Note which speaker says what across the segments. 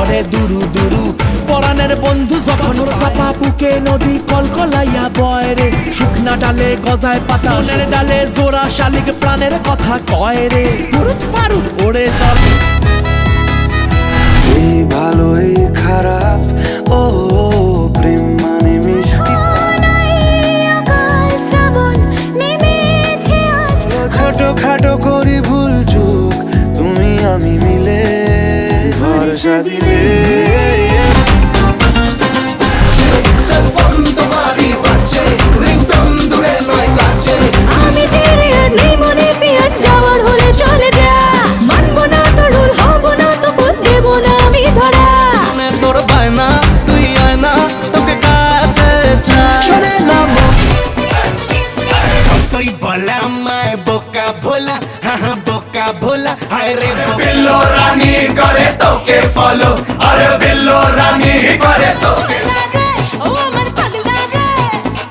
Speaker 1: করে দুরু দুরু। পরাণের বন্ধু যখন চাপা বুকে নদী কলকলাইয়া বয় রে। শুকনা ডালে গজায় পাতা ডালে জোড়া শালিক প্রাণের কথা কয় রে। পারুত ওড়ে চল
Speaker 2: করে
Speaker 3: তোকে
Speaker 4: ফলো আরে বিল্লো রানী করে তোকে।
Speaker 5: ও আমার পাগলা রে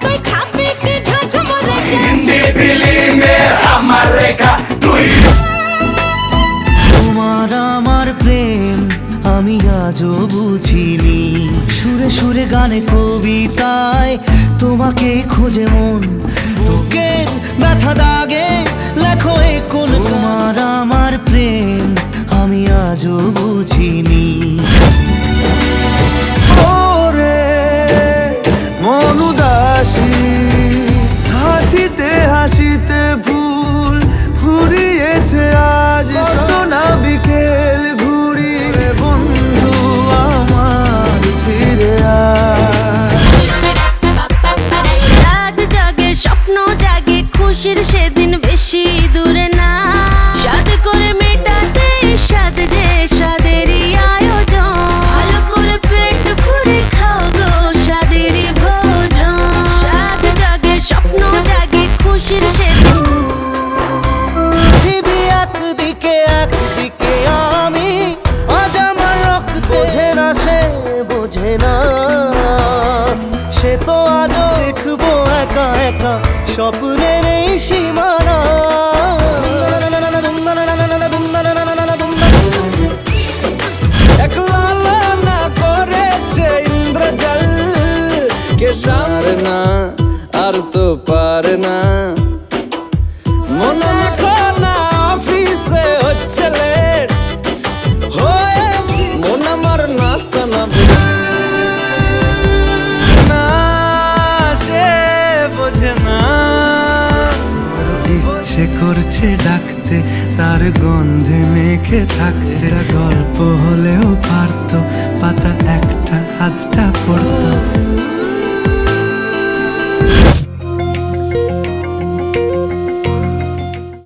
Speaker 5: তুই খাবি কি ঝঝমরে
Speaker 4: হিন্দি ফিল্মে আমার রেখা তুই
Speaker 3: তোমার আমার প্রেম আমি আজও বুঝিনি। সুরে সুরে গানে কবিতায় তোমাকে খোঁজে মন। তোকে ব্যথা দাগে লেখো এ কোন বুঝিনি।
Speaker 2: ওরে মন উদাসী হাসিতে হাসিতে ভুল ফুরিয়েছে আজ সোনা বিকেল ঘুরি বন্ধু আমার ফিরে
Speaker 5: রাত স্বপ্ন জাগে, খুশির সেদিন বেশি।
Speaker 2: সপন ইচ্ছে করছে ডাকতে তার গন্ধে মেখে থাকতে। গল্প হলেও পারতো পাতা একটা হাতটা পড়তো।